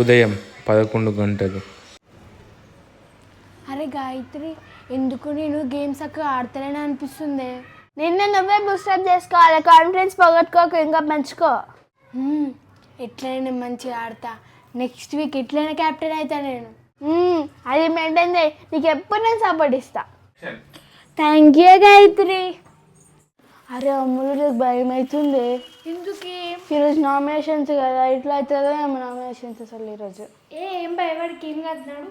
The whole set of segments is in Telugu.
ఉదయం పదకొండు గంటలు. అరే గాయత్రి ఎందుకు నేను గేమ్స్ అక్కడ ఆడతలేని అనిపిస్తుంది? నిన్న నువ్వే బూస్టప్ చేసుకోవాలి. కాన్ఫిడెన్స్ పోగొట్టుకోకు ఇంకా పెంచుకో. హ్మ్, ఎట్లయినా మంచిగా ఆడతా. నెక్స్ట్ వీక్ ఎట్లయినా క్యాప్టెన్ అవుతా నేను. హ్మ్, అది మెయింటైన్ చేయి. నీకు ఎప్పుడు నేను సపోర్ట్ ఇస్తా. Thank you Gayatri. అరే అమ్ములు నాకు భయం అవుతుంది ఎందుకు? ఈరోజు నామినేషన్స్ కదా ఇట్లా అవుతుందో ఏమో నామినేషన్స్ అసలు ఈరోజు. ఏ ఏం భయపడికి ఏం కట్టినాడు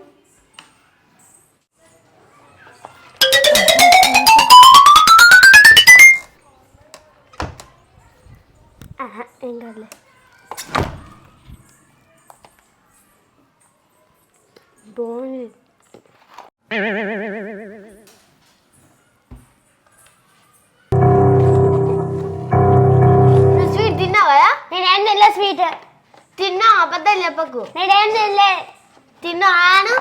ఏం కాదులే. బాగుంది చెప్పకు. నేనేం తినలే. తిన్నాను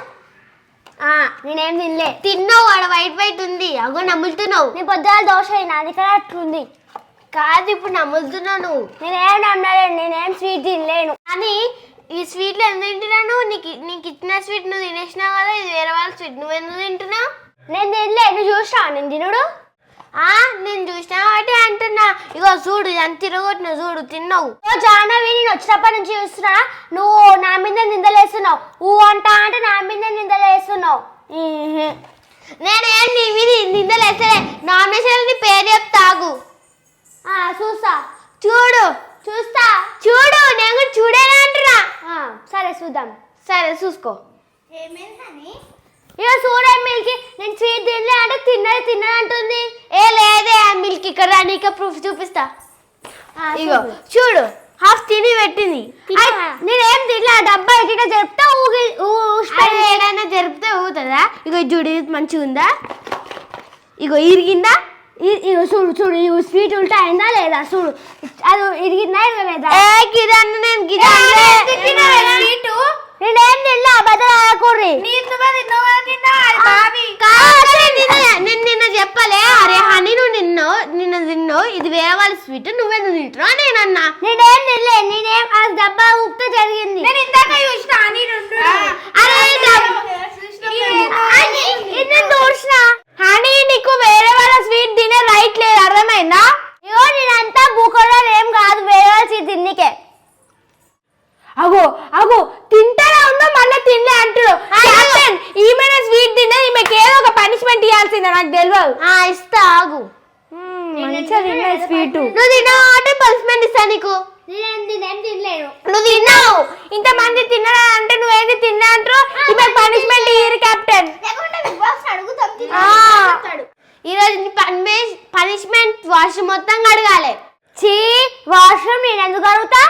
నేనేం తినలే. తిన్నావు ఆడ వైట్ వైట్ ఉంది. అగో నమ్ములుతున్నావు నీ పొద్దున దోశ అయినా అది కూడా అట్లుంది. కాదు ఇప్పుడు నమ్ములుతున్నావు నువ్వు. నేనేం నమ్మలేను నేనేం స్వీట్ తినలేను. కానీ ఈ స్వీట్లు ఎందుకు తింటున్నాను నీకు నీకు ఇచ్చిన స్వీట్ నువ్వు తినేసినావు కదా ఇది వేరే వాళ్ళ స్వీట్ నువ్వు ఎందుకు తింటున్నావు? నేను తినలే నువ్వు చూసినావు? నేను తినుడు? నేను చూసినా కాబట్టి అంటున్నా. ఇగో చూడు ఎంత తిరగొట్టిన చూడు తిన్నావు. జాహ్నవి నేను వచ్చినప్పటి నుంచి చూస్తున్నా. నువ్వు నా మీద నిందలేస్తున్నావు. ఊ అంట అంటే నా మీద నిందలేస్తున్నావు. నేనేం నీ మీద నిందలేస్తలే. నామినేషన్ నీ పేరు చెప్తాగు చూస్తా. చూడు చూస్తా. చూడు నేను కూడా చూడేనా అంటున్నా సరే చూద్దాం. సరే చూసుకో. ఇక చూడే మిల్కి నేను స్వీట్ తినలే అంటే తిన్నది తిన్నది అంటుంది. ఏ లేదే ఆ మిల్క్ ఇక్కడ రా, నీకు ప్రూఫ్ చూపిస్తా. ఇగో చూడు. హాఫ్ తిని పెట్టింది. నేనేం తినలే డబ్బా ఎట్లా చెప్తా ఊగి ఏదైనా జరిపితే ఊగుతుందా? ఇగో చూడు మంచిగా ఉందా ఇగో ఇరిగిందా? ఇగో చూడు చూడు ఇగో స్వీట్ ఉల్టా అయిందా లేదా? చూడు అది ఇరిగిందా ఇరగలేదా? గిదన్న నేను స్వీట్ నేనేం తినలే అబద్ధాలు ఆడకూడదు నేను నిన్న చెప్పలే అరే హనీ నువ్వు నిన్న నిన్న తిన్నావు ఇది వేరే వాళ్ళ స్వీట్ నువ్వెందుకు తింటున్నావు నేను అన్నా నేనేం తినలే నేనేం ఆ డబ్బా ఉప్పు జరిగింది నేను ఇందాక చూసిన అరే చూసిన హనీ నీకు వేరే వాళ్ళ స్వీట్ తినే రైట్ లేదు అర్థమైందా ఇగో నేనంతా బూకలో ఏం కాదు వేరే వాళ్ళ స్వీట్ తిన్నికే అగో అగో తింటారా ఉందో మళ్ళీ తినలే అంటారు క్యాప్టెన్ ఈమెనే స్వీట్ తిన్నా ఈమెకి ఏదో ఒక పనిష్మెంట్ ఇవ్వాల్సిందే నాకు తెలియదు ఆ ఇస్తా ఆగు మంచిగా తిన్నా స్వీట్ నువ్వు తిన్నావు అంటే పనిష్మెంట్ ఇస్తా నీకు నువ్వు తిన్నావు ఇంతమంది తిన్నారా అంటే నువ్వేంటి తిన్నా అంటారు ఈమె పనిష్మెంట్ ఇయ్యరు కెప్టెన్ ఈరోజు పనిష్మెంట్ వాష్రూమ్ మొత్తం కడగాలి చీ వాష్రూమ్ నేను ఎందుకు అడుగుతా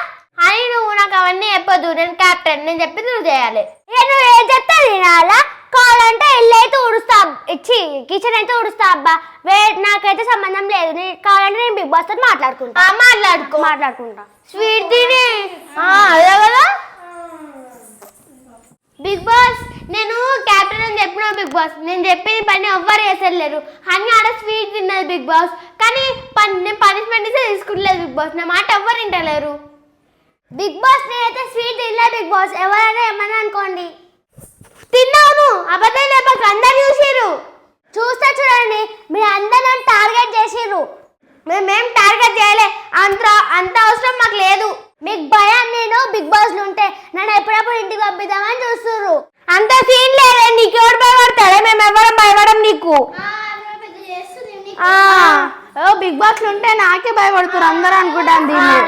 అని నువ్వు నాకు అవన్నీ చెప్పొద్దు నేను క్యాప్టెన్ నేను చెప్పింది నువ్వు చేయాలి నువ్వు ఏం చెప్తా తినాలా కావాలంటే ఇల్లు అయితే ఉడుస్తా ఇచ్చి కిచెన్ అయితే ఉడుస్తా అబ్బా వే నాకైతే సంబంధం లేదు నేను కావాలంటే నేను బిగ్ బాస్తో మాట్లాడుకుంటా మాట్లాడుకో స్వీట్ తిని. అదే కదా? బిగ్ బాస్ నేను క్యాప్టెన్ అని చెప్పిన బిగ్ బాస్. నేను చెప్పిన పని ఎవ్వరు చేసలేరు అని ఆడ స్వీట్ తిన్నది బిగ్ బాస్. కానీ పని నేను పనిష్మెంట్ ఇస్తే తీసుకుంటలేదు బిగ్ బాస్. నా మాట ఎవ్వరు వింటలేరు. బిగ్ బాస్ నేనైతే స్వీట్ తినలే బిగ్ బాస్. ఎవరైనా ఏమన్నా అనుకోండి. తిన్నాను. అబద్ధం లేపక అందరు చూసిరు చూస్తే చూడండి మీరు అందరు నన్ను టార్గెట్ చేసిరు మేమేం టార్గెట్ చేయలే. అంత అంత అవసరం మాకు లేదు. మీకు భయం నేను బిగ్ బాస్లో ఉంటే నన్ను ఎప్పుడప్పుడు ఇంటికి పంపిద్దామని చూస్తుర్రు. అంత సీన్ లేదే నీకు ఎవరు భయపడతాడే? మేము ఎవరం భయపడం నీకు. బిగ్ బాస్లో ఉంటే నాకే భయపడుతారు అందరూ అనుకుంటాను దీన్ని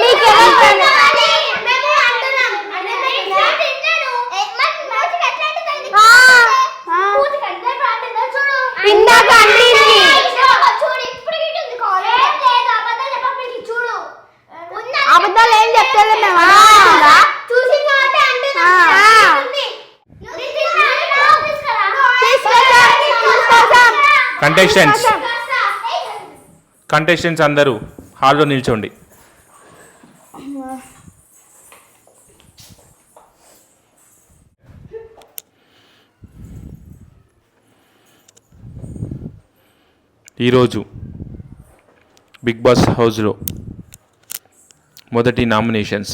నీకెవరు భయం? ఆ, ఇందాక అంటింది అబద్ధాలు ఏం చెప్తుంది మేము కంటెస్టెంట్స్ కంటెస్టెంట్స్ అందరూ హాల్లో నిల్చోండి. ఈరోజు బిగ్ బాస్ హౌస్లో మొదటి నామినేషన్స్.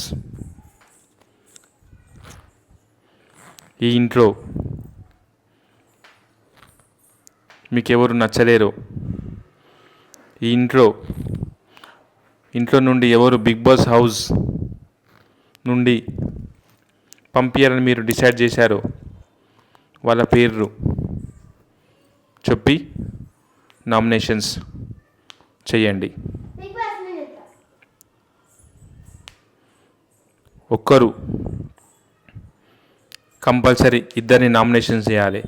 ఈ ఇంట్లో మీకెవరు నచ్చలేరు ఈ ఇంట్లో ఇంట్లో నుండి ఎవరు బిగ్ బాస్ హౌస్ నుండి పంపించాలని మీరు డిసైడ్ చేశారో వాళ్ళ పేర్లు చెప్పి నామినేషన్స్ చేయండి. ఒక్కరు కంపల్సరీ ఇద్దరిని నామినేషన్ చేయాలి.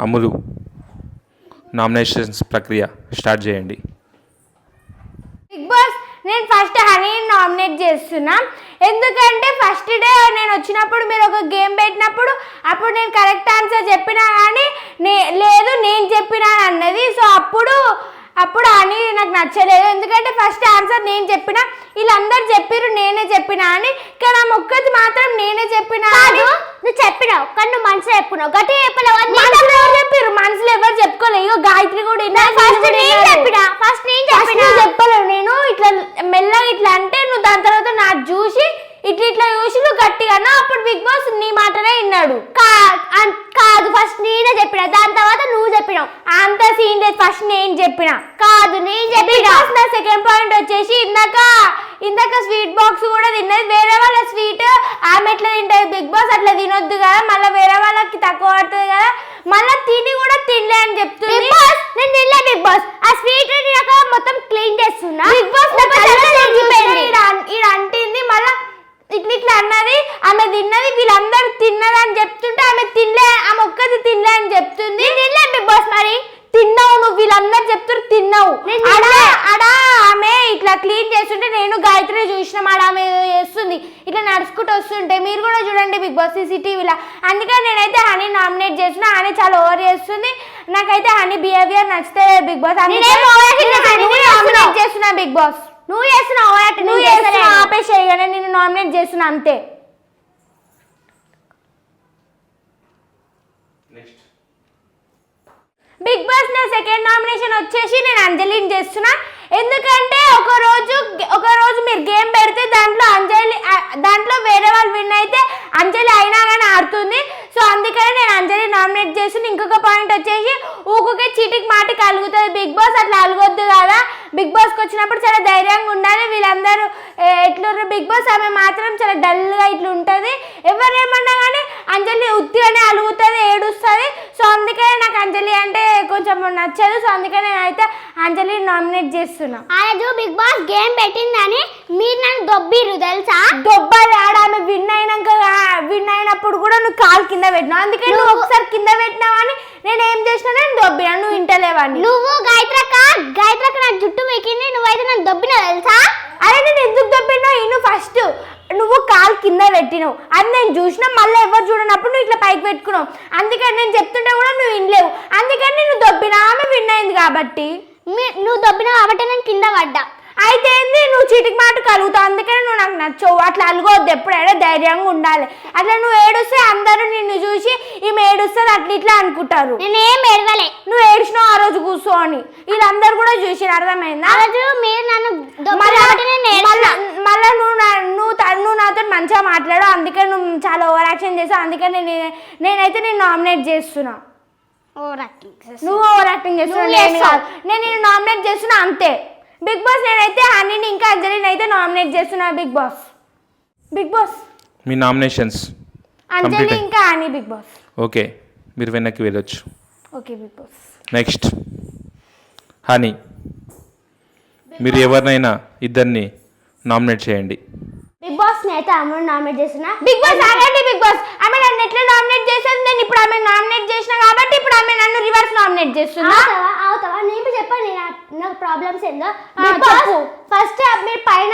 అమలు నామినేషన్స్ ప్రక్రియ స్టార్ట్ చేయండి. బిగ్ బాస్ నేను ఫస్ట్ హనీ నామినేట్ చేస్తున్నా. ఎందుకంటే ఫస్ట్ డే నేను వచ్చినప్పుడు మీరు ఒక గేమ్ పెట్టినప్పుడు అప్పుడు నేను కరెక్ట్ ఆన్సర్ చెప్పినా కానీ నే లేదు నేను చెప్పినా అన్నది. సో అప్పుడు అప్పుడు అని నాకు నచ్చలేదు. ఎందుకంటే ఫస్ట్ ఆన్సర్ నేను చెప్పిన వీళ్ళందరూ చెప్పిర్రు నేనే చెప్పినా అని. కానీ ఆ మొక్కది మాత్రం నేనే చెప్పినా నువ్వు చెప్పినావు కానీ నువ్వు మనసులో చెప్పినావు గట్టిగా చెప్పలేవు? మనసులో ఎవరు మనసులో ఎవరు చెప్పుకోలేదు ఇగో గాయత్రి కూడా ఫస్ట్ నేను విన్నారు. చెప్పిన. ఫస్ట్ నేను ఫస్ట్ చెప్పిన. నువ్వు చెప్పలేవు నేను ఇట్లా మెల్లగా ఇట్లా అంటే నువ్వు దాని తర్వాత నాకు చూసి ఇట్లా ఇట్లా చూసి నువ్వు గట్టిగా. అన్నావు. అప్పుడు బిగ్ బాస్ నీ మాటనే విన్నాడు. కాదు ఫస్ట్ నేనే చెప్పిన. దాని తర్వాత నువ్వు చెప్పినావు. అంత సీన్ లేదు. ఫస్ట్ నేను చెప్పిన. కాదు నేను చెప్పిన. నా సెకండ్ పాయింట్ వచ్చేసి ఇందాక ఇందాక స్వీట్ బాక్స్ కూడా తిన్నది. వేరే వాళ్ళ స్వీట్ ఆమె ఎట్లా తింటది? బిగ్ బాస్ అట్లా తినొద్దు కదా. మళ్ళీ వేరే వాళ్ళకి తక్కువ పడుతుంది కదా. మళ్ళీ తిని కూడా తినలే అని చెప్తుంది. బిగ్ బాస్ నేను తినలే బిగ్ బాస్. ఆ స్వీట్ నాకు మొత్తం క్లీన్ చేస్తున్నా. బిగ్ బాస్ అంటింది. మళ్ళా ఇట్లా ఇట్లా అన్నది ఆమె తిన్నది వీళ్ళందరూ తిన్నది అని చెప్తుంటే ఆమె తినలే ఆమె ఒక్కది తినలే అని చెప్తుంది. తినలే బిగ్ బాస్ మరి. తిన్నావు నువ్వు వీళ్ళందరూ చెప్తారు తిన్నావు. తినలే. ఆడ ఆమె ఇట్లా క్లీన్ చేస్తుంటే నేను గాయత్రి చూసిన ఆడ ఆమె చేస్తుంది. ఇట్లా నడుచుకుంటూ వస్తుంటే మీరు కూడా చూడండి బిగ్ బాస్ సీసీటీవీలో. అందుకని నేనైతే హనీ నామినేట్ చేసిన హనీ చాలా ఓవర్ చేస్తుంది. నాకైతే హనీ బిహేవియర్ నచ్చితే బిగ్ బాస్. చేస్తున్నా బిగ్ బాస్. నువ్వు చేస్తున్నావు ఓవర్ నువ్వు చేస్తున్నా ఆపేసేయగానే నేను నామినేట్ చేస్తున్నా అంతే. బిగ్ బాస్ నా సెకండ్ నామినేషన్ వచ్చేసి నేను అంజలిని చేస్తున్నా. ఎందుకంటే ఒక రోజు ఒక రోజు మీరు గేమ్ పెడితే దాంట్లో అంజలి దాంట్లో వేరే వాళ్ళు విన్ అయితే అంజలి అయినా కానీ ఆడుతుంది. సో అందుకనే నేను అంజలి నామినేట్ చేసి ఇంకొక పాయింట్ వచ్చేసి ఊకుకే చీటికి మాటికి అలుగుతుంది బిగ్ బాస్ అట్లా అలగొద్దు కదా. బిగ్ బాస్కి వచ్చినప్పుడు చాలా ధైర్యంగా ఉండాలి. వీళ్ళందరూ ఎట్లున్నారు బిగ్ బాస్ ఆమె మాత్రం చాలా డల్గా ఇట్లా ఉంటుంది ఎవరేమన్నా కానీ అంజలి ఉత్తిగానే అలుగుతుంది ఏడుస్తుంది సో అందుకనే నాకు అంజలి అంటే కొంచెం నచ్చదు సో అందుకని నేనైతే అంజలి నామినేట్ చేస్తున్నా. ఆ రోజు బిగ్ బాస్ గేమ్ పెట్టిందని మీరు నన్ను దొబ్బిర్రు తెలుసా? దొబ్బాలి ఆడ ఆమె విన్ అయినాక విన్ అయినప్పుడు కూడా నువ్వు కాలు కింద పెట్టినావు. అందుకని నువ్వు ఒకసారి కింద పెట్టినావని నేను ఏం చేసినా నేను దొబ్బినా నువ్వు ఇంటలేవని. నువ్వు గాయత్రక్క గాయత్రక్క నా జుట్టు మెక్కింది నువ్వైతే నన్ను దొబ్బిన తెలుసా? అరే నేను ఎందుకు దొబ్బినావు ఇను ఫస్ట్ నువ్వు కాలు కింద పెట్టినావు. అది నేను చూసినా మళ్ళీ ఎవరు చూడనప్పుడు నువ్వు ఇట్లా పైకి పెట్టుకున్నావు. అందుకని నేను చెప్తుంటే కూడా నువ్వు వినలేవు. అందుకని నేను దొబ్బినా ఆమె విన్ అయింది కాబట్టి. నువ్వు దొబ్బిన కాబట్టి నేను కింద పడ్డా. అయితే ఏంది? నువ్వు చీటికి మాట కలుగుతావు. అందుకని నువ్వు నాకు నచ్చవు. అట్లా అలగొద్దు. ఎప్పుడైనా ధైర్యంగా ఉండాలి. అట్లా నువ్వు ఏడుస్తే అందరూ నిన్ను చూసి ఈమె ఏడుస్తుంది అట్లా ఇట్లా అనుకుంటారు. నేనేం ఎడవలే నువ్వు ఏడ్చినావు ఆ రోజు కూర్చొని. వీళ్ళందరూ కూడా చూసి అర్థమైందా? మీరు నన్ను దొబ్బిన మళ్ళా కాబట్టి నేను మళ్ళా ఏడ్చిన. మళ్ళా నువ్వు నా- నువ్వు త- నువ్వు నాతో మంచిగా మాట్లాడు అందుకే నువ్వు చాలా ఓవర్ యాక్షన్ చేసావు అందుకని నేను నేనైతే నేను నామినేట్ చేస్తున్నా. Over acting. నువ్వు ఓవర్ యాక్టింగ్ చేస్తున్నా నువ్వు నేను. కాదు. నేను నామినేట్ చేస్తున్నా అంతే. బిగ్ బాస్ నేనైతే హనీని ఇంకా అంజలిని అయితే నామినేట్ చేస్తున్నా బిగ్ బాస్. Big boss. మీ నామినేషన్స్ అంజలి. ఇంకా హనీ బిగ్ బాస్. ఓకే మీరు వెనక్కి వెళ్ళొచ్చు. Okay big boss. Next Honey. మీరు ఎవరినైనా ఇద్దరిని నామినేట్ చేయండి. బిగ్ బాస్ అయితే అమ్మను నామినేట్ చేస్తున్నా బిగ్ బాస్ ఆగండి బిగ్ బాస్ ఆమె నన్ను ఎట్లా నామినేట్ చేసేది? నేను ఇప్పుడు ఆమె నామినేట్ చేసిన కాబట్టి ఇప్పుడు ఆమె నన్ను రివర్స్ నామినేట్ చేస్తున్నా అవుతావా? అవుతావా? నేను చెప్పండి నా- నాకు ప్రాబ్లమ్స్ ఏందో. ఆ, చెప్పు. ఫస్ట్ మీరు పైన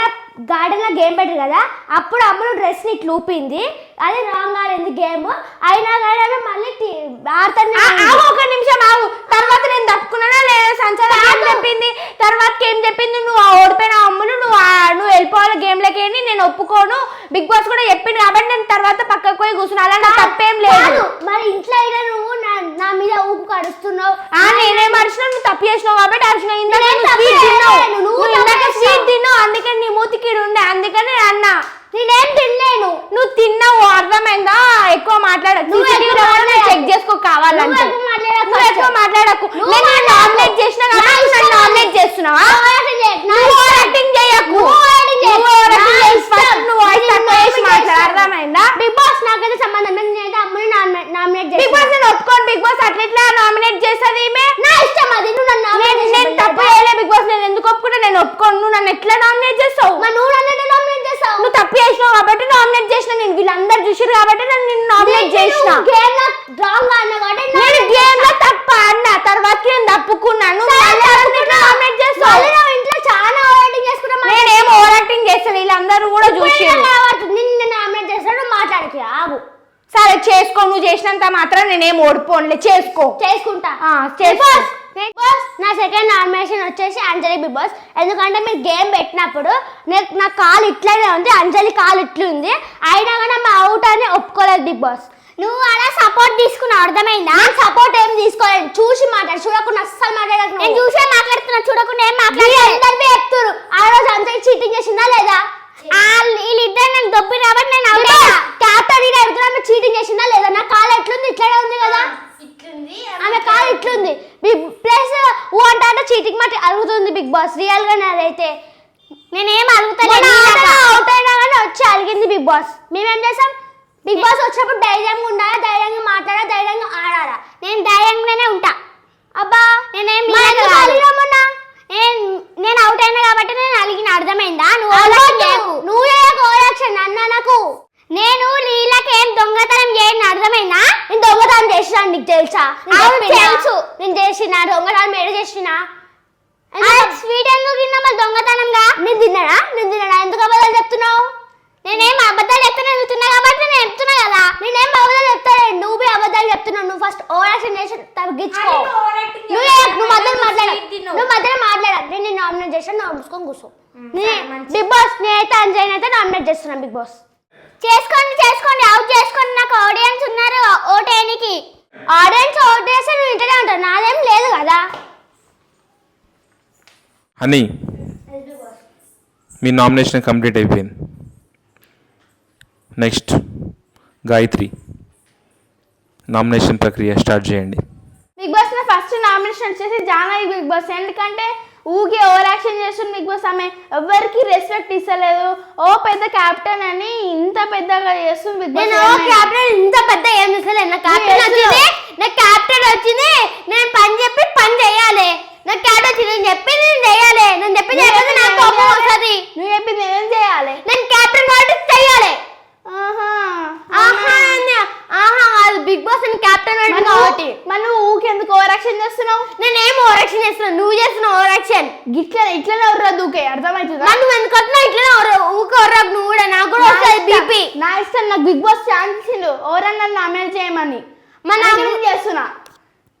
గార్డెన్లో గేమ్ పెట్టారు కదా? అప్పుడు అమ్ముడు డ్రెస్ని ఇట్లా ఊపింది. అది రాంగ్ ఆడింది గేమ్ అయినా కానీ ఆమె మళ్ళీ ఆడుతానే ఆ- ఆగు ఒక నిమిషం ఆగు. తర్వాత నేను తప్పుకున్నానా లేదా? సంచారం ఏం చెప్పింది? తర్వాత ఏం చెప్పింది? నువ్వు ఆ ఓడిపోయిన వెళ్ళిపోవాలి గేమ్లకి అని నేను ఒప్పుకోను. బిగ్ బాస్ కూడా చెప్పింది కాబట్టి నేను తర్వాత పక్కకు పోయి కూర్చున్నా. అలాంటి తప్పేం లేదు. మరి ఇంట్లో అయినా నువ్వు నా మీద ఊపు కడుస్తున్నావు ఆ నేనే మర్చినా నువ్వు తప్పు చేసినావు కాబట్టి అర్చన. నువ్వు ఇందాక స్వీట్ తిన్నావు అందుకని నీ మూతికి ఉండే. అందుకని నేను అన్నా. నేనేం తినలేను. నువ్వు తిన్నావు అర్థమైందా? ఎక్కువ మాట్లాడకు. చెక్ చేసుకో కావాలంటే. నువ్వు ఎక్కువ మాట్లాడకు నేను నామినేట్ చేసినా నామినేట్ చేస్తున్నావా? యాక్టింగ్ చేయకు. అర్థమైందా? బిగ్ బాస్ నాకైతే సంబంధం నేనైతే అమ్ముని నామినేట్ బిగ్ బాస్ నేను ఒప్పుకోను. బిగ్ బాస్ అట్లా ఎట్లా నామినేట్ చేస్తుంది ఈమె? నా ఇష్టం అది. నువ్వు నన్ను నేను తప్పు చేయలే బిగ్ బాస్ నేను ఎందుకు ఒప్పుకుంటా? నేను ఒప్పుకోను. నువ్వు నన్ను ఎట్లా నామినేట్ చేస్తావు? మరి నువ్వు నన్ను నామినేట్ చేస్తావు? నువ్వు తప్పు చేసినావు కాబట్టి నామినేట్ చేసిన. నేను వీళ్ళందరూ చూసారు కాబట్టి నన్ను నిన్ను నామినేట్ చేసిన. గేమ్లో రాంగ్ అన్నా కాబట్టి నేను గేమ్లో తప్ప అన్న. తర్వాత నేను తప్పుకున్నాను నామినేట్ చేస్తావు. ఇంట్లో చాలా నేనేం ఓవర్ యాక్టింగ్ చేస్తాను వీళ్ళందరూ కూడా చూసారు నిన్ను నామినేట్ చేస్తాడు మాట్లాడకి ఆగు. సరే చేసుకో నువ్వు చేసినంత మాత్రం నేనేం ఓడిపోనులే చేసుకో. చేసుకుంటా. ఆ, చేసుకో. బిగ్ బాస్ నా సెకండ్ నామినేషన్ వచ్చేసి అంజలి బిగ్ బాస్ ఎందుకంటే మీరు గేమ్ పెట్టినప్పుడు నేను నా కాలు ఇట్లానే ఉంది అంజలి కాలు ఇట్లుంది. అయినా కానీ మా అవుట్ అని ఒప్పుకోలేదు బిగ్ బాస్ నువ్వు అలా సపోర్ట్ తీసుకున్నావు అర్థమైందా? సపోర్ట్ ఏం తీసుకోలేదు. చూసి మాట్లాడు. చూడకుండా అస్సలు మాట్లాడకు నేను చూసే మాట్లాడుతున్నా చూడకుండా ఏం మాట్లాడలేదు చెప్తున్నారు ఆ రోజు అంజలి చీటింగ్ చేసిందా లేదా? వీళ్ళిద్దరు నాకు దొబ్బి కాబట్టి నేను క్యాప్టెన్ అడుగుతున్నా చీటింగ్ చేసిందా లేదా? నా కాలు ఎట్లుంది? ఇట్లనే ఉంది కదా. ఆమె కాలు ఇట్లుంది. ప్లస్ ఊ అంటే అంటే చీటింగ్ మాట అడుగుతుంది బిగ్ బాస్. రియల్గా అదైతే. నేనేం అడుగుతాను అవుట్ అయినా కానీ వచ్చి అడిగింది బిగ్ బాస్. మేమేం చేసాం? బిగ్ బాస్ వచ్చినప్పుడు ధైర్యంగా ఉండాలా? ధైర్యంగా మాట్లాడాలా? ధైర్యంగా ఆడాలా? నేను ధైర్యంగానే ఉంటా. అబ్బా నేనేం నేను అవుట్ అయినా కాబట్టి నేను అలిగిన అర్థమైందా? నువ్వు నువ్వు ఓరాక్షన్ అన్న నాకు నేను నీళ్ళకి ఏం దొంగతనం చేయని అర్థమైందా? నేను దొంగతనం చేసిన నీకు తెలుసా? తెలుసు. నేను చేసిన దొంగతనం ఏడు చేసిన? స్వీట్ ఎందుకు? తిన్నా మరి దొంగతనంగా? నేను తిన్నాడా నేను తిన్నాడా ఎందుకు అబద్ధాలు చెప్తున్నావు? నేనేం అబద్ధాలు చెప్తున్నా నువ్వు తిన్నా కాబట్టి నేను చెప్తున్నా కదా. నేనేం అబద్ధాలు చెప్తాను? నువ్వు బి అబద్ధాలు చెప్తున్నావు. నువ్వు ఫస్ట్ ఓవరాక్షన్ చేసి తగ్గించుకో. నువ్వు నువ్వు మధ్యలో మాట్లాడ. నువ్వు మధ్యలో మాట్లాడ. నేను నిన్ను నామినేట్ చేశాను నువ్వు మూసుకొని కూర్చో. బిగ్ బాస్ నేనైతే అంజయ్ అయితే నామినేట్ చేస్తున్నాను బిగ్ బాస్. చేసుకోండి చేసుకోండి. అవుట్ చేసుకోండి. నాకు ఆడియన్స్ ఉన్నారు. ఓటేనికి ఆడియన్స్ ఓట్ చేస్తే నువ్వు ఇంటనే ఉంటావు. నాదేం లేదు కదా. అని మీ నామినేషన్ కంప్లీట్ అయిపోయింది. నెక్స్ట్ గాయత్రి. నామినేషన్ ప్రక్రియ స్టార్ట్ చేయండి. బిగ్ బాస్ నా ఫస్ట్ నామినేషన్ వచ్చేసి జానవి బిగ్ బాస్. ఎందుకంటే ఊకే ఓవర్ యాక్షన్ చేస్తుంది బిగ్ బాస్ ఆమె. ఎవరికి రెస్పెక్ట్ ఇస్తలేదు. ఓ పెద్ద క్యాప్టెన్ అని ఇంత పెద్దగా చేస్తుంది బిగ్ బాస్ నేను ఏమైంది? క్యాప్టెన్ ఇంత పెద్ద ఏం చేసలేదు నా క్యాప్టెన్. వచ్చింది నా క్యాప్టెన్ వచ్చింది నేను పని చెప్పి పని చేయాలి. నా క్యాప్టెన్ వచ్చింది నేను చెప్పి నేను చేయాలి. నేను చెప్పి నాకు కోపం ఏం చేయాలి? వస్తుంది. నువ్వు చెప్పింది ఏం చేయాలి? నేను క్యాప్టెన్ కాబట్టి చేయాలి. బిగ్ బాస్ అని క్యాప్టెన్ అంటే నువ్వు- కాబట్టి. నువ్వు ఊకెందుకు ఓవర్ యాక్షన్ చేస్తున్నావు? నేను ఏం ఓవరాక్షన్ చేస్తున్నావు నువ్వు చేస్తున్నావు ఓవరాక్షన్ గిట్ల ఇట్లనే ఎవరు దూకే అర్థమవుతుందా నువ్వు ఎందుకు వస్తున్నావు? ఇట్లా ఊకే ఓవరాక్ నువ్వు కూడా నాకు కూడా వస్తుంది బీపీ. నా ఇష్టం నాకు బిగ్ బాస్ ఛాన్స్ ఇచ్చిండు ఎవరన్నా నామినేట్ చేయమని. నాకు- నేను చేస్తున్నా?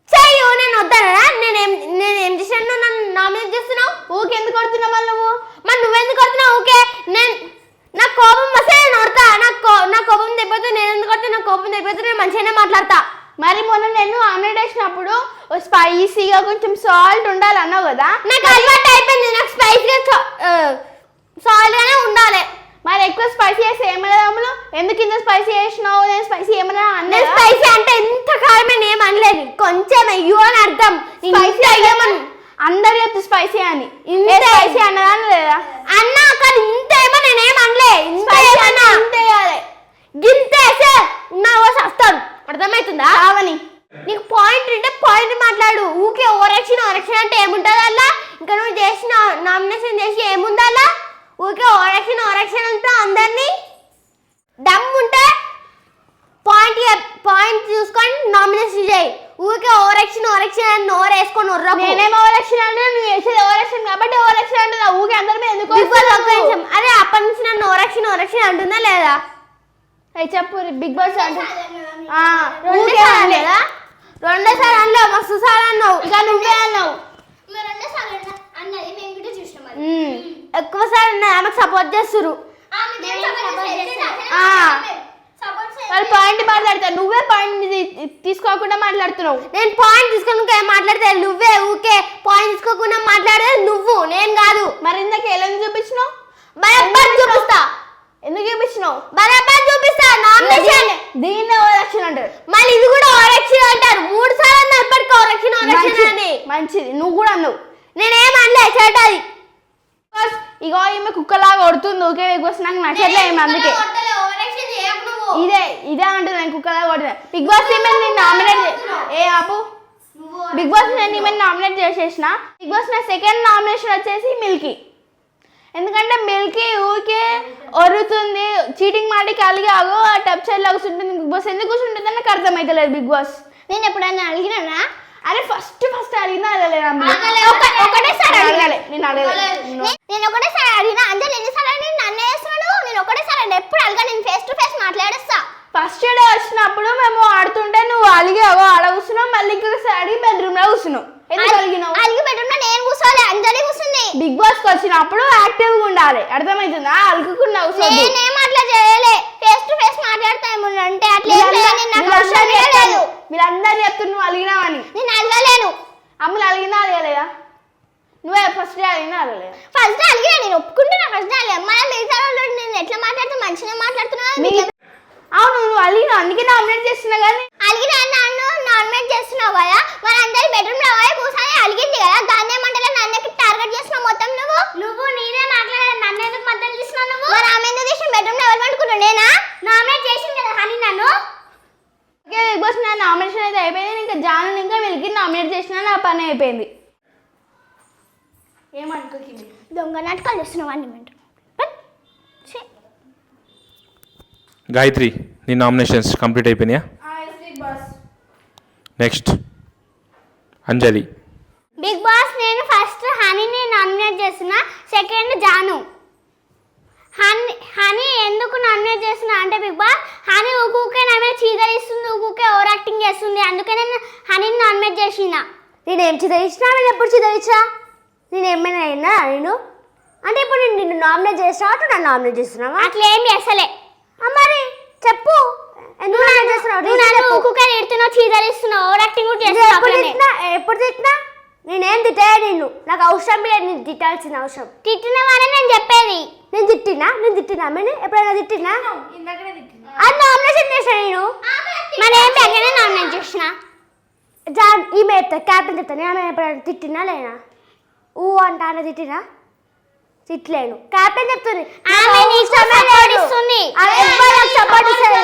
చెయ్యు నేను వద్దానా నేనేం నేనేం చేశాను? నన్ను నామినేట్ చేస్తున్నావు? ఊకెందుకు కొడుతున్నావు మళ్ళీ నువ్వు? మరి నువ్వెందుకు వస్తున్నావు ఓకే నేను నా కోపం వస్తే నేను కొడతా నాకు కో- నా కోపం తెప్పతే నేను ఎందుకు కొడితే నా కోపం తెప్పతే నేను మంచిగానే మాట్లాడతా. మరి మొన్న నేను ఆమ్లెట్ వేసినప్పుడు స్పైసీగా కొంచెం సాల్ట్ ఉండాలన్నావు కదా? నాకు అలవాటు అయిపోయింది. నాకు స్పైసీగా సాల్ట్ గానే ఉండాలి. మరి ఎక్కువ స్పైసీ చేస్తే ఏమన్నా ఎందుకు ఇంత స్పైసీ చేసినావు నేను స్పైసీ ఏమన్నా నేను అన్నా స్పైసీ అంటే ఇంత కారమే నేను అనలేదు. కొంచెం అయ్యో అని అర్థం. స్పైసీ అయ్యమని. అందరు చెప్తే స్పైసీ అని. ఇంత. స్పైసీ అన్నదా లేదా? అన్నా కానీ ఇంత ఏమో నేనేం అనలే. ఇంత వేయాలి గింతేసే నా వస్తాను అర్థమవుతుందా అవని నీకు పాయింట్ ఉంటే పాయింట్ మాట్లాడు ఊకే ఓరక్షన్ ఓరక్షన్ అంటే ఏముంటుంది అలా ఇంకా నువ్వు చేసిన నామినేషన్ చేసి ఏముంది అలా ఊకే ఓరక్షన్ ఓరక్షన్ అంటూ అందరినీ దమ్ ఉంటే పాయింట్ పాయింట్ చూసుకొని నామినేషన్ చేయి ఊకే ఓరక్షన్ ఓరక్షన్ అని నోరు వేసుకొని ఉర్రకు నేనేం ఓవరాక్షన్ అంటే నువ్వు చేసేది ఓవరాక్షన్ కాబట్టి ఓవరాక్షన్ అంటే నా ఊకే అందరి మీద ఎందుకు బిగ్ బాస్ ఒక్క వస్తున్నావు? నిమిషం అరే అప్పటి నుంచి నన్ను ఓరక్షన్ ఓరక్షన్ అంటుందా లేదా అయ్యి చెప్పు బిగ్ బాస్ అంటే ఆ, ఊకే ఊకే అనలే. అనలేదా రెండోసారి అనలేవు మస్తు సార్లు అన్నావు ఇక నువ్వే అన్నావు ఉమ్, ఎక్కువ సార్లు అన్నది ఆమెకు సపోర్ట్ చేస్తురు. వాళ్ళు పాయింట్ మాట్లాడతారు. నువ్వే పాయింట్ తీసుకోకుండా మాట్లాడుతున్నావు. నేను పాయింట్ ఏం మాట్లాడితే నువ్వే ఊకే పాయింట్ తీసుకోకుండా మాట్లాడేది నువ్వు నేను కాదు. మరి ఇందాక ఎలా చూపించినావు? బరాబర్ చూపిస్తా. ఎందుకు చూపించినావు? బరాబర్ చూపిస్తా. నామినేషన్ దీన్ని ఓవరాక్షన్ అంటారు. మళ్ళీ ఇది కూడా ఓరక్షన్ అంటారు. మూడు సార్లు అన్న ఇప్పటికీ ఓరక్షన్ ఓరక్షన్ అని. మంచిది. నువ్వు కూడా నువ్వు నేనేం అనలే చేటది ఇగో ఈమె కుక్కలాగా కొడుతుంది. ఓకే బిగ్ బాస్ నాకు నచ్చట్లే అందుకే. ఇదే ఇదే అంటుంది నేను కుక్కలాగా కొడుతుంది బిగ్ బాస్ ఈమె నేను నామినేట్ ఏ ఆపు. బిగ్ బాస్ నేను ఈమె నామినేట్ చేసేసిన. బిగ్ బాస్ నా సెకండ్ నామినేషన్ వచ్చేసి మిల్కీ ఎందుకంటే మిల్కీ ఊరికే ఒరుతుంది చీటింగ్ మాటి కలిగి ఆగో ఆ టప్ సైడ్ లాగా కూర్చుంటుంది. బిగ్ బాస్ ఎందుకు కూర్చుంటుంది నాకు అర్థమవుతలేదు బిగ్ బాస్ నేను ఎప్పుడైనా అడిగినా అరే ఫస్ట్ ఫస్ట్ అడిగినా అడగలేదు ఒకటేసారి నేను అడిగా. అడగలే నేను అడగలేదు. నేను ఒకటేసారి అడిగినా అంజలి ఎన్నిసార్లు అడిగి నన్ను వేస్తున్నాడు నేను ఒకటేసారి అడిగినా. ఎప్పుడు అడగా నేను ఫేస్ టు ఫేస్ మాట్లాడేస్తా. ఫస్ట్ డే వచ్చినప్పుడు మేము ఆడుతుంటే నువ్వు అలిగావు ఆడ కూర్చున్నావు మళ్ళీ ఇంకొకసారి అడిగి బెడ్రూమ్లో కూర్చున్నావు. ఎందుకు అలిగినావు? అలిగి పెట్టున్నా నేను కూర్చోలే అంజలి కూర్చుంది. బిగ్ బాస్కి వచ్చినప్పుడు యాక్టివ్గా ఉండాలి. అర్థమవుతుందా అలుకుకుండా కూర్చోద్దు. నేనేం అట్లా చేయలే. ఫేస్ టు ఫేస్ మాట్లాడతా ఏమన్నా అంటే అట్లా ఏం లేదు. నేను నాకు అవసరం లేదు. వీళ్ళందరూ చెప్తున్నారు నువ్వు అలిగినావని. నేను అడగలేను అమ్ములు అలిగినా అలగలేదా? నువ్వే ఫస్ట్ అలిగినా అలగలేదా? ఫస్ట్ అడిగినా నేను ఒప్పుకుంటున్నా ఫస్ట్ అడిగా మన మిగతా వాళ్ళు నేను ఎట్లా మాట్లాడుతూ మంచిగా మాట్లాడుతున్నా అవును నువ్వు అలిగినావు అందుకే నామినేట్ చేస్తున్నా కానీ. అలిగిన నన్ను నామినేట్ చేస్తున్నావు కదా అందరి బెడ్రూమ్లో పోయి కూర్చొని అలిగింది కదా దాన్ని ఏమంటే నన్నకి టార్గెట్ చేస్తున్నావు మొత్తం నువ్వు? నువ్వు నేనే మాట్లాడాలి నన్ను ఎందుకు మద్దతు చేస్తున్నావు నువ్వు? మరి ఆమె ఎందుకు చేసిన బెడ్రూమ్లో ఎవరు నేనా? నామినేట్ చేసింది కదా హనీ నన్ను. ఓకే బిగ్ బాస్ నా నామినేషన్ అయితే అయిపోయింది. ఇంకా జాన్ ఇంకా మిల్కి నామినేట్ చేసినా నా పని అయిపోయింది. ఏమనుకోకింది దొంగ నాటకాలు చేస్తున్నావు అన్ని గాయత్రి నీ నామినేషన్స్ కంప్లీట్ అయిపోయినాయా? Boss next Anjali. Big boss నేను ఫస్ట్ హనీని నామినేట్ చేస్తున్నా సెకండ్ జాను. హనీ హనీ ఎందుకు నామినేట్ చేస్తున్నా అంటే బిగ్ బాస్ హనీ ఊకే నా మీద చీదరిస్తుంది ఊకే ఓవర్ యాక్టింగ్ చేస్తుంది. అందుకే నేను హనీని నామినేట్ చేసిన. నేనేం చిదరించినా నేను ఎప్పుడు చిదరించా నేను ఏమైనా అయినా నేను? అంటే ఇప్పుడు నేను నిన్ను నామినేట్ చేసినా అటు నన్ను నామినేట్ చేస్తున్నావా? అట్లా ఏం చేస్తలే. మరి చెప్పు. ఎందుకు నామినేట్ చేస్తున్నావు? నువ్వు నన్ను చెప్పు. ఊకే తిడుతున్నావు చీదరిస్తున్నావు ఓవర్ యాక్టింగ్ కూడా నేను చేస్తున్నావు ఎప్పుడు అట్లనే. తిట్టినా ఎప్పుడు తిట్టినా? నేనేం తిట్టా నిన్ను. నాకు అవసరం లేదు నేను తిట్టాల్సిన అవసరం. తిట్టిన వారే నేను చెప్పేది. నేను తిట్టినా? నేను తిట్టినా? నేను ఎప్పుడైనా తిట్టినా? ఇందాకనే తిట్టింది అది నామినేషన్ చేశాను నేను. మరి ఏం దగ్గరే నామినేట్ చేసిన? జాన్ ఈమె చెప్తా క్యాప్టెన్ చెప్తాను ఆమె ఎప్పుడైనా తిట్టినా లేనా ఊ అంట తిట్టినా? తిట్టలేను క్యాప్టెన్ చెప్తుంది ఆమె నీకు support ఇస్తుంది. సపోర్ట్ ఇస్తారు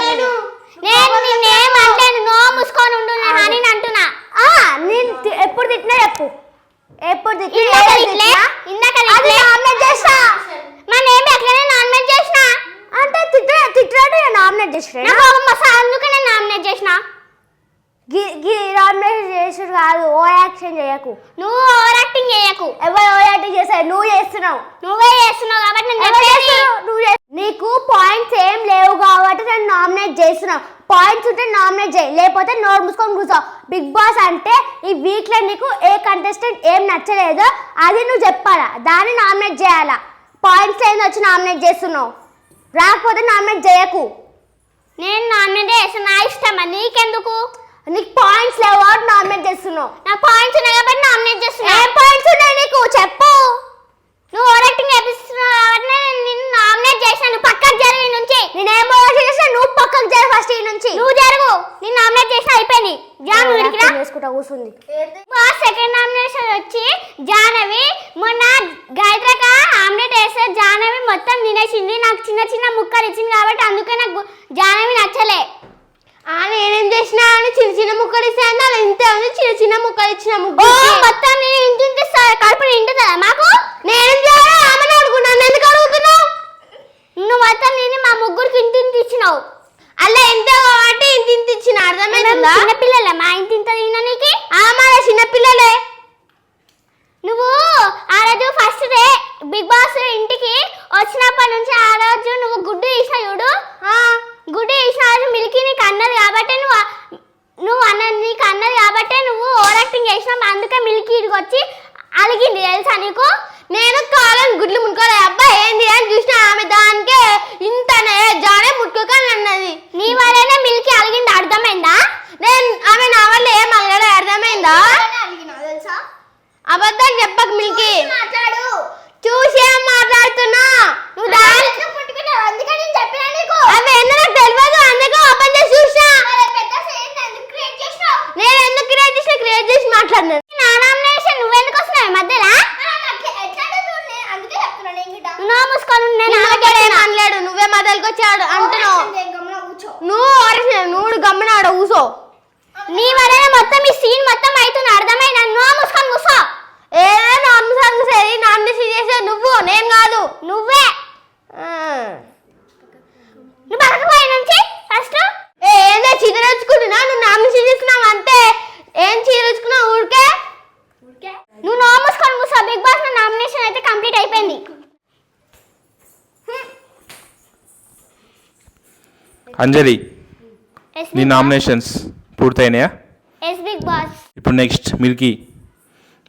నేను నిన్నేం అంటాను నో మూసుకొని ఉండు హనీని అంటున్నా. ఆ, నేను ఎప్పుడు తిట్టినా చెప్పు. ఎప్పుడు తిట్టినా ఇందాక అది నామినేట్ చేస్తా. మరి నేను అట్లనే నామినేట్ చేసిన? అంటే తిట్ట తిట్టాడు నామినేట్ చేసిన? నాకు ఒక మసా అందుకే నేను నామినేట్ చేసిన? చేసుడు కాదు ఓ యాక్షన్ చేయకు. నువ్వు ఓవర్ యాక్టింగ్ చేయకు. ఎవరు ఓ యాక్టింగ్ చేశారు? నువ్వు చేస్తున్నావు. నువ్వే చేస్తున్నావు కాబట్టి నేను? నువ్వు నీకు పాయింట్స్ ఏం లేవు కాబట్టి నేను నామినేట్ చేస్తున్నావు పాయింట్స్ ఉంటే నామినేట్ చేయి. లేకపోతే నోట్ మూసుకొని కూర్చో. బిగ్ బాస్ అంటే ఈ వీక్లో నీకు ఏ కంటెస్టెంట్ ఏం నచ్చలేదో అది నువ్వు చెప్పాలా? దాన్ని నామినేట్ చేయాలా? పాయింట్స్ ఏంది వచ్చి నామినేట్ చేస్తున్నావు? రాకపోతే నామినేట్ చేయకు. నేను నామినేట్ చేసిన నా ఇష్టమా? నీకెందుకు? నీకు పాయింట్స్ లేవు కాబట్టి నామినేట్ చేస్తున్నావు. నాకు పాయింట్స్ ఉన్నాయి కాబట్టి నామినేట్ చేస్తున్నా. ఏం పాయింట్స్ ఉన్నాయి నీకు? చెప్పు. నువ్వు ఓవర్ యాక్టింగ్ చేపిస్తున్నావు కాబట్టి నేను నిన్ను నామినేట్ చేశాను. పక్కకు జరిగి నుంచి. నేనేమో చేసిన నువ్వు పక్కకు చేయ ఫస్ట్ ఈ నుంచి. నువ్వు జరుగు. నేను నామినేట్ చేసిన అయిపోయింది. జాన్ వీడికి రా. చేసుకుంటా కూర్చుంది. బాస్ సెకండ్ నామినేషన్ వచ్చి జానవి మొన్న గాయత్రక ఆమ్లెట్ వేస్తే జానవి మొత్తం తినేసింది. నాకు చిన్న చిన్న ముక్కలు ఇచ్చింది కాబట్టి అందుకే నాకు జానవి నచ్చలే. నేనేం చేసినా అని చిన్న చిన్న ముక్కలు ఇస్తాను అలా ఇంతే చిన్న చిన్న ముక్కలు ఇచ్చిన ఓ ముగ్గురు మొత్తం నేను ఇంటి ఇంటి కడుపు నిండుతుందా? మాకు? నేను చేయాలి? ఆమెను అడుగున్నాను ఎందుకు అడుగుతున్నావు? నువ్వు మొత్తం నేను మా ముగ్గురికి ఇంటి ఇంటి ఇచ్చినావు అలా ఎంత కాబట్టి ఇంత ఇచ్చిన అర్థమైందా? చిన్నపిల్లలే మా ఇంటి ఇంత తిననీకి ఆ మన చిన్నపిల్లలే నువ్వు ఆ రోజు ఫస్ట్ డే బిగ్ బాస్ ఇంటికి వచ్చినప్పటి నుంచి ఆ రోజు నువ్వు గుడ్డు తీసిన చూడు గుడ్డు తీసిన రోజు మిల్కీ నీకు అన్నది కాబట్టి నువ్వు నువ్వు అన్న నీకు అన్నది కాబట్టి నువ్వు ఓవర్ యాక్టింగ్ చేసినావు అందుకే మిల్కీ ఇడికి వచ్చి అలిగింది తెలుసా నీకు నేను కాలం గుడ్లు ముట్టుకోలే అబ్బా ఏంది అని చూసిన ఆమె దానికే ఇంతనే జానే ముట్టుకోకని అన్నది నీ వల్లనే మిల్కీ అలిగింది అర్థమైందా నేను ఆమె నా వల్ల ఏం అలగలే అర్థమైందా అబద్ధం చెప్పకు మిల్కి మాట్లాడు చూసి ఏం మాట్లాడుతున్నా నువ్వు దాని అందుకే నేను చెప్పినా నీకు అవి ఏందో నాకు తెలియదు అందుకే ఓపెన్ చేసి చూసినా పెద్ద ఎందుకు క్రియేట్ చేసినావు నేను ఎందుకు క్రియేట్ చేసి క్రియేట్ చేసి మాట్లాడినాను నా నామినేషన్ మధ్యలో అందుకే చెప్తున్నా నువ్వు నోరు మూసుకొని నేను. అనలేడు. నువ్వే మధ్యలోకి వచ్చాడు. అంటున్నావు. నువ్వు ఓరసిన నువ్వు గమ్మునాడ ఊసో నీ వలన మొత్తం ఈ సీన్ మొత్తం అవుతుంది అర్థమైందా? నోరు మూసుకొని కూర్చో ఏదో నామినేషన్ సరే నామినేషన్ చేసేది నువ్వు నేను కాదు. నువ్వే. నువ్వు పక్కకు పోయి నుంచి ఫస్ట్. ఏ, ఏందో చీదరించుకుంటున్నా నువ్వు చేస్తున్నావు అంతే. ఏం చీదరించుకున్నావు ఊరికే. నువ్వు నోరు మూసుకొని కూర్చో బిగ్ బాస్ నామినేషన్ అయితే కంప్లీట్ అయిపోయింది. అంజలి నీ నామినేషన్స్ పూర్తయినాయా? Yes big boss. ఇప్పుడు నెక్స్ట్ మిల్కీ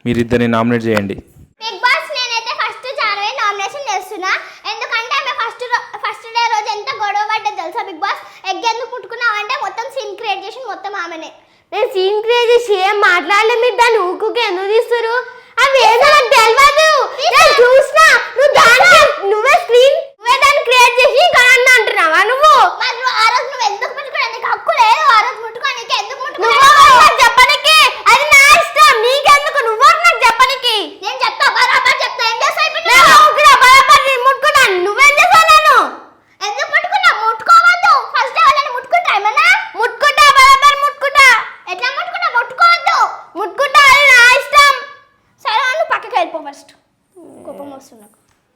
మీరిద్దరిని నామినేట్ చేయండి. బిగ్ బాస్ నేనైతే ఫస్ట్ చారువే నామినేషన్ చేస్తున్నా. ఎందుకంటే ఆమె ఫస్ట్ ఫస్ట్ డే రోజు ఎంత గొడవ పడ్డది తెలుసా బిగ్ బాస్? ఎగ్ ఎందుకు పుట్టుకున్నావంటే మొత్తం సీన్ క్రియేట్ చేసి మొత్తం ఆమెనే. నేను సీన్ క్రియేట్ చేసి ఏం మాట్లాడలే మీరు? దాన్ని ఊకుకే ఎందుకు తీస్తారు అవి ఏదో నాకు తెలియదు నేను చూసినా. నువ్వు దానికి నువ్వే స్క్రీన్ క్రియేట్ చేసి కన్నా అంటున్నావా? నువ్వు? ఆ రోజు నువ్వు ఎందుకు ముట్టుకున్నావు? నీకు హక్కు లేదు ఆ రోజు ముట్టుకోనికి ఎందుకు నువ్వు ముట్టుకున్నావు నాకు చెప్పనికి. అది నా ఇష్టం. నీకెందుకు? నువ్వు నాకు చెప్పనికి. నేను చెప్తా ఏం చేస్తావు ఇప్పుడు నేను నువ్వు? ఊరికే బరాబర్ నేను ముట్టుకున్నాను నువ్వేం చేసావు నేను ఎందుకు ముట్టుకున్నావు ముట్టుకోవద్దు ఫస్ట్ వాళ్ళని ముట్టుకుంటా ఏమన్నా ముట్టుకుంటా బరాబర్ ముట్టుకుంటా ఎట్లా ముట్టుకున్నా ముట్టుకోవద్దు ముట్టుకుంటా అది నా ఇష్టం సరే నువ్వు పక్కకి వెళ్ళిపో ఫస్ట్ కోపం వస్తున్నా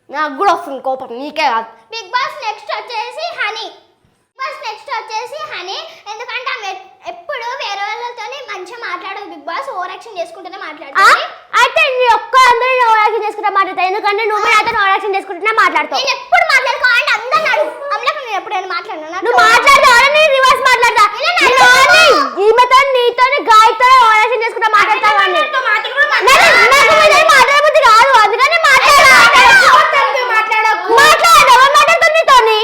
నాకు కూడా వస్తుంది కోపం నీకే కాదు. బిగ్ బాస్ నెక్స్ట్ వచ్చేసి హనీ. బిగ్ బాస్ నెక్స్ట్ వచ్చేసి హనీ. ఎందుకంటే ఆమె ఎప్పుడు వేరే వాళ్ళతోని మంచిగా మాట్లాడదు. బిగ్ బాస్ ఓవర్ యాక్షన్ చేసుకుంటూనే? మాట్లాడుతుంది. అయితే నీ ఒక్క అందరూ ఓవరాక్షన్ చేసుకుంటా మాట్లాడతా ఎందుకంటే నువ్వు అతను ఓవరాక్షన్ చేసుకుంటున్నా మాట్లాడతావు. నేను ఎప్పుడు మాట్లాడుకోవాలంటే అందరిని అడుగు అమ్మలకు నేను ఎప్పుడైనా మాట్లాడినా? నువ్వు మాట్లాడతావు రివర్స్ మాట్లాడతా. ఈమెతో నీతోని గాయతో ఓవరాక్షన్ చేసుకుంటా మాట్లాడతావు అని నేను- నాకు మీతో మాట్లాడబుద్ధి కాదు అందుకని మాట్లాడా మాట్లాడు ఎవరు మాట్లాడుతుంది నీతోని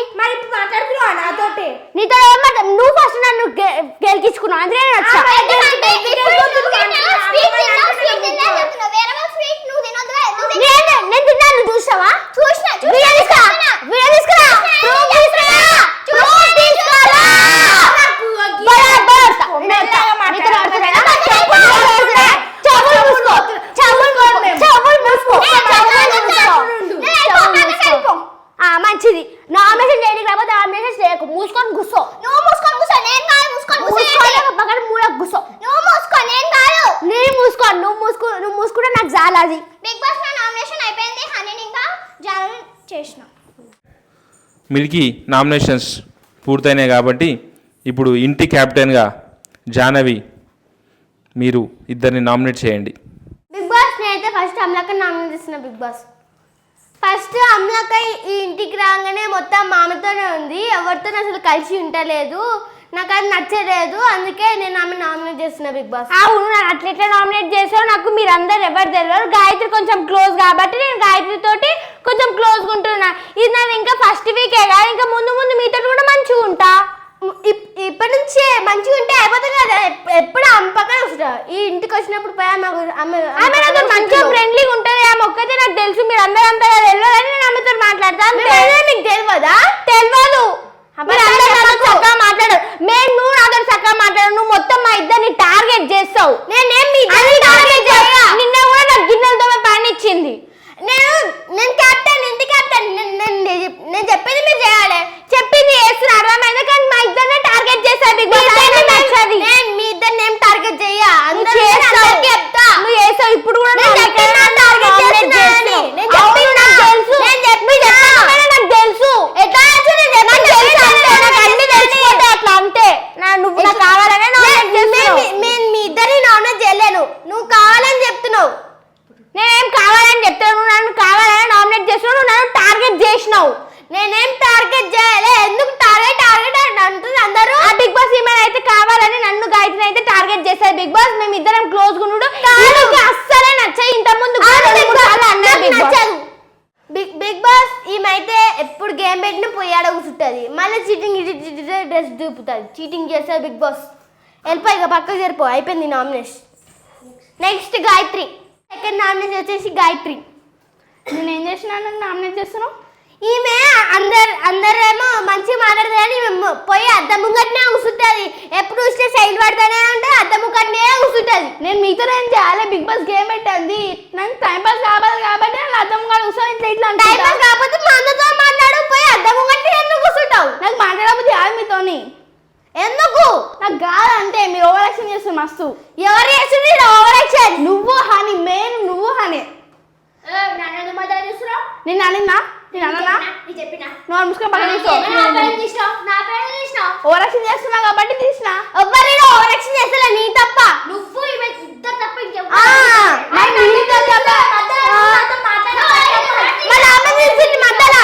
నీతో ఎవరు మాట్లాడు నువ్వు ఫస్ట్ నన్ను గె- గెలికించుకున్నావు అందుకని నేను వచ్చా ఎందుకంటే ఇప్పుడు నువ్వు తిన్నావు, sweet తిన్నావు, sweet తిన్నా అని చెప్తున్నావు. వేరే వాళ్ళు sweet నువ్వు తినొద్దుగా, ఎందుకు తిన్నావు? నేను నేను తిన్నాను నువ్వు చూసావా చూసినా, చూసినా, వీడియో తీసుకురా చూసినా. వీడియో తీసుకురా ప్రూఫ్ తీసుకురా ప్రూఫ్ తీసుకురా బరాబర్ వస్తా. నేను వస్తా. నీతో ఆడుతున్నానా? చెప్పులు మూసుకో. చెప్పులు మూసుకో. చెప్పులు మూసుకో. చెప్పులు మూసుకో. చెప్పులు మూసుకో. చెప్పులు మూసుకో. ఆ, మంచిది నామినేషన్ చేయడానికి రాబోతే నామినేషన్ చేయకు మూసుకొని కూర్చో నువ్వు మూసుకొని కూర్చో, నేను కాదు మూసుకొని మూసుకొని కూర్చోండి. ఒక పక్కన మూలకు కూర్చో నువ్వు మూసుకో, నేను కాదు. నేను మూసుకో నువ్వు మూసుకో నువ్వు మూసుకుంటే నాకు చాలా అది. బిగ్ బాస్ నా నామినేషన్ అయిపోయింది. హనీని ఇంకా జాయిన్ చేసిన. మిల్కీ నామినేషన్స్ పూర్తయినాయి కాబట్టి ఇప్పుడు ఇంటి క్యాప్టెన్గా జాహ్నవి మీరు ఇద్దరిని నామినేట్ చేయండి. బిగ్ బాస్ నేనైతే ఫస్ట్ అమలక నామినేట్ చేస్తున్నా బిగ్ బాస్. ఫస్ట్ అమలక ఈ ఇంటికి రాగానే మొత్తం మామతోనే ఉంది. ఎవరితో అసలు కలిసి ఉండలేదు. నాకు అది నచ్చలేదు అందుకే నేను ఆమె నామినేట్ చేస్తున్నా బిగ్ బాస్. అవును నాకు అట్లా ఎట్లా నామినేట్ చేసావు? నాకు మీరందరూ ఎవరు తెలియదు. గాయత్రి కొంచెం క్లోజ్ కాబట్టి నేను గాయత్రి తోటి కొంచెం క్లోజ్ ఉంటున్నా. ఇది నాది ఇంకా ఫస్ట్ వీకే కదా ఇంకా ముందు ముందు మీతో కూడా మంచిగా ఉంటా. ఇప్- ఇప్పటి నుంచే మంచిగా ఉంటే అయిపోతుంది కదా? ఎప్- ఎప్పుడు ఆమె పక్కన వస్తా ఈ ఇంటికి వచ్చినప్పుడు పోయి ఆమె ఆమె ఆమె నాతో మంచిగా ఫ్రెండ్లీగా ఉంటుంది ఆమె ఒక్కతే నాకు తెలుసు మీరు అందరూ అంతా తెలియదు అని నేను ఆమెతో మాట్లాడతాను మీకు తెలియదా తెలియదు చక్కగా మాట్లాడు మేము నువ్వు నాతో చక్కగా మాట్లాడు నువ్వు మొత్తం మా ఇద్దరిని టార్గెట్ చేస్తావు నేనేం మీ టార్గెట్ చేస్తా నిన్న కూడా నాకు గిన్నెలతో పని ఇచ్చింది నేను నేను కెప్టెన్ ఇంటి కెప్టెన్ నేను చెప్పింది మీరు చేయాలి చెప్పింది చేస్తున్నా అర్థమైంది కానీ మా ఇద్దరిని టార్గెట్ చేశారు బిగ్ బాస్ నచ్చది నేను మీ ఇద్దరిని ఏం టార్గెట్ చెయ్య అందరికీ చెప్తా నువ్వు చేస్తావు ఇప్పుడు కూడా నేను టార్గెట్ చేస్తున్నానని నేను చెప్పింది నాకు తెలుసు నేను చెప్పి చెప్పాను నాకు తెలుసు ఎట్లా తెలుసు నేను చెప్పి తెలుసు అంతే నాకు అన్ని తెలిసిపోతాయి అట్లా అంతే నా నువ్వు నాకు కావాలనే నామినేట్ చేస్తున్నావు నేను మీ ఇద్దరిని నామినేట్ చేయలేను నువ్వు కావాలని చెప్తున్నావు నేనేం కావాలని చెప్తాను నువ్వు నన్ను కావాలని నామినేట్ చేస్తున్నావు నువ్వు నన్ను టార్గెట్ చేసినావు నేనేం టార్గెట్ చేయలే ఎందుకు టార్గెట్ టార్గెట్ అని అంటుంది అందరూ ఆ బిగ్ బాస్ ఈమెన్ అయితే కావాలని నన్ను గాయత్రిని అయితే చేశారు బిగ్ బాస్ మేము ఇద్దరం క్లోజ్గా ఉండు ఈమెకి అస్సలే నచ్చాయి ఇంత ముందు నచ్చదు. బిగ్ బిగ్ బాస్ ఈమె అయితే ఎప్పుడు గేమ్ పెట్టిన పోయాడ కూర్చుంటుంది. మళ్ళీ చీటింగ్ ఇటు డ్రెస్ చూపుతుంది. చీటింగ్ చేస్తారు బిగ్ బాస్ వెళ్ళిపోయి ఇక పక్కకు జరిపో. అయిపోయింది nomination next Gayatri. Second nomination వచ్చేసి గాయత్రి. నేను ఏం చేసినా నామినేట్ చేస్తున్నావు ఈమె అందరు అందరేమో మంచిగా మాట్లాడుతుంది కానీ ఈమె ము- పోయి అద్దం ముంగట్నే కూర్చుంటుంది ఎప్పుడు చూస్తే సైడ్ పడతానే ఉంటే అద్దం ముంగట్నే కూర్చుంటుంది నేను మీతో ఏం చేయాలి? బిగ్ బాస్ గేమ్ పెట్టింది. నాకు టైం పాస్ కావాలి కాబట్టి నేను అర్థం కాదు కూర్చొని ఇట్లా ఇట్లా టైం. పాస్ కాకపోతే మా అందరితో మాట్లాడు పోయి అద్దం ముంగట్నే ఎందుకు కూర్చుంటావు నాకు మాట్లాడబుద్ధి కాదు మీతోని. ఎందుకు? నాకు కాదు అంటే మీరు ఓవర్ యాక్షన్ చేస్తారు మస్తు. ఎవరు చేస్తుంది ఓవర్ యాక్షన్ నువ్వు హనీ మెయిన్ నువ్వు హనీ. నేను అనిందా? నేను అన్నా చెప్పినా నువ్వు ముసుకొని పక్కన తీసుకో నా పేరు తీసినావు ఓవర్ యాక్షన్ చేస్తున్నా కాబట్టి తీసిన. ఎవ్వరైనా ఓవర్ యాక్షన్ చేస్తలే నీ తప్ప. నువ్వు ఇద్దరు తప్ప మరి ఆమె మధ్యలో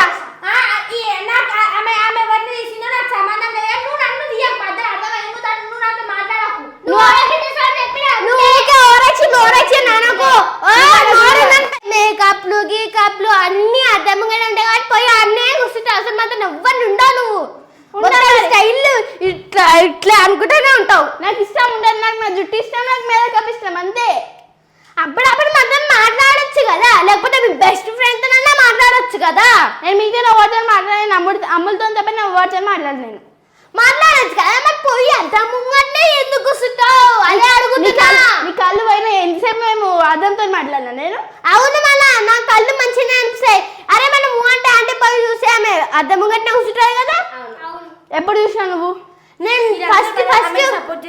ఆమె ఆమె ఎవరిని తీసిందో నాకు సంబంధం లేదు నువ్వు నన్ను తీయకు మధ్యలో అర్థమైంది నువ్వు దాన్ని- నువ్వు నాతో మాట్లాడకు నువ్వు నువ్వు ఊరికే ఓవర్ యాక్షన్ ఓవర్ యాక్షన్ అనకు మేకప్లు గీకప్లు అన్ని అర్థంగా ఉంటాయి కాబట్టి పోయి అన్నీ మాత్రం ఎవ్వరు ఉండవు నువ్వు. స్టైల్ ఇట్లా ఇట్లా అనుకుంటూనే ఉంటావు. నాకు ఇష్టం ఉండదు నాకు నా జుట్టు ఇష్టం నాకు మేకప్ ఇష్టం అంతే. అప్పుడప్పుడు మాత్రం మాట్లాడొచ్చు కదా. లేకపోతే మీ బెస్ట్ ఫ్రెండ్ తోనన్నా మాట్లాడొచ్చు కదా. నేను మీతో ఎవరితో మాట్లాడాను అమ్ముడు అమ్ములతో తప్ప నేను ఎవరితో మాట్లాడలేను మాట్లాడొచ్చు కదా మరి పోయి అంత ముంగంటే ఎందుకు కూర్చుంటావు? అదే అడుగుతున్నా. నీ కళ్ళు పోయినా ఎంతసేపు మేము అర్థంతో మాట్లాడినా నేను? అవును మళ్ళా నా కళ్ళు మంచిగా అనిపిస్తాయి అరే మనం ఊ అంటే అంటే పోయి చూసే ఆమె అద్దం ముంగట్నే కూర్చుంటాయి కదా ఎప్పుడు చూసినా నువ్వు? నేను ఫస్ట్ ఫస్ట్ సపోర్ట్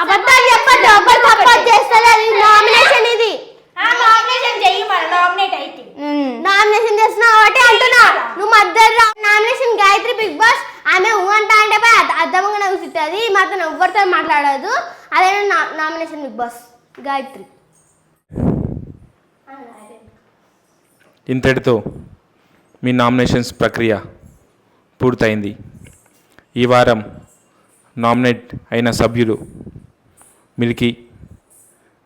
అబద్ధాలు చెప్పద్దు సపోర్ట్ చేస్తారు అది నామినేషన్ ఇది. నామినేషన్ చెయ్యి మరి నామినేట్ అయితే. నామినేషన్ చేస్తున్నావు కాబట్టి అంటున్నా. నువ్వు మధ్యలో నామినేషన్ గాయత్రి బిగ్ బాస్ ఆమె ఊ అంట అంటే అద్దమంగా కూర్చుంటుంది మాత్రం ఎవరితో మాట్లాడదు అదే నామినేషన్ బిగ్ బాస్ గాయత్రి. ఇంతటితో మీ నామినేషన్స్ ప్రక్రియ పూర్తయింది. ఈ వారం నామినేట్ అయిన సభ్యులు మిల్కీ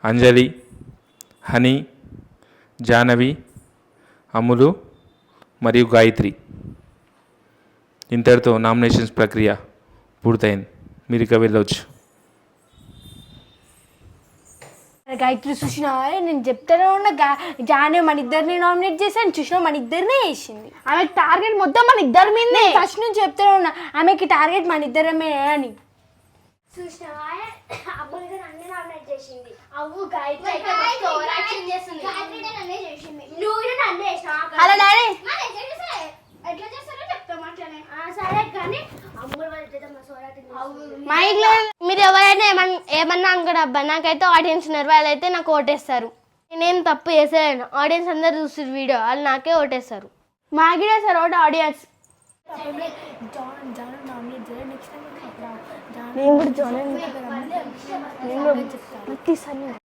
అంజలి హనీ జానవి అమ్ములు మరియు గాయత్రి. ఇంతటితో నామినేషన్స్ ప్రక్రియ పూర్తయింది. మీరు ఇక వెళ్ళవచ్చు గాయత్రి చూసినా నేను చెప్తానే ఉన్నా జానే మన ఇద్దరిని నామినేట్ చేశాను. చూసినా మన ఇద్దరినే వేసింది. ఆమె టార్గెట్ మొత్తం మన ఇద్దరి మీదనే ఫస్ట్ నుంచి చెప్తానే ఉన్నా ఆమెకి టార్గెట్ మన ఇద్దరమే అని. చూసినావా అమ్ములుగా నన్ను నామినేట్ చేసింది. అవ్వు గాయత్రి అయితే మస్తు ఓవర్ యాక్షన్ చేస్తుంది గాయత్రి నన్నే చేసింది. నువ్వు కూడా నన్నే చేసినావా హలో డాడీ. ఎట్లా చేస్తారు? చెప్తాం అట్లనే. సరే కానీ మా ఇంట్లో మీరు ఎవరైనా ఏమన్నా ఏమన్నా అనుకోడబ్బా నాకైతే ఆడియన్స్ ఉన్నారు వాళ్ళైతే నాకు ఓటేస్తారు. నేనేం తప్పు చేసేదాను ఆడియన్స్ అందరు చూస్తారు వీడియో వాళ్ళు నాకే ఓటేస్తారు. మా గిడే సార్ ఒకటి ఆడియన్స్. నేను కూడా జాయిన్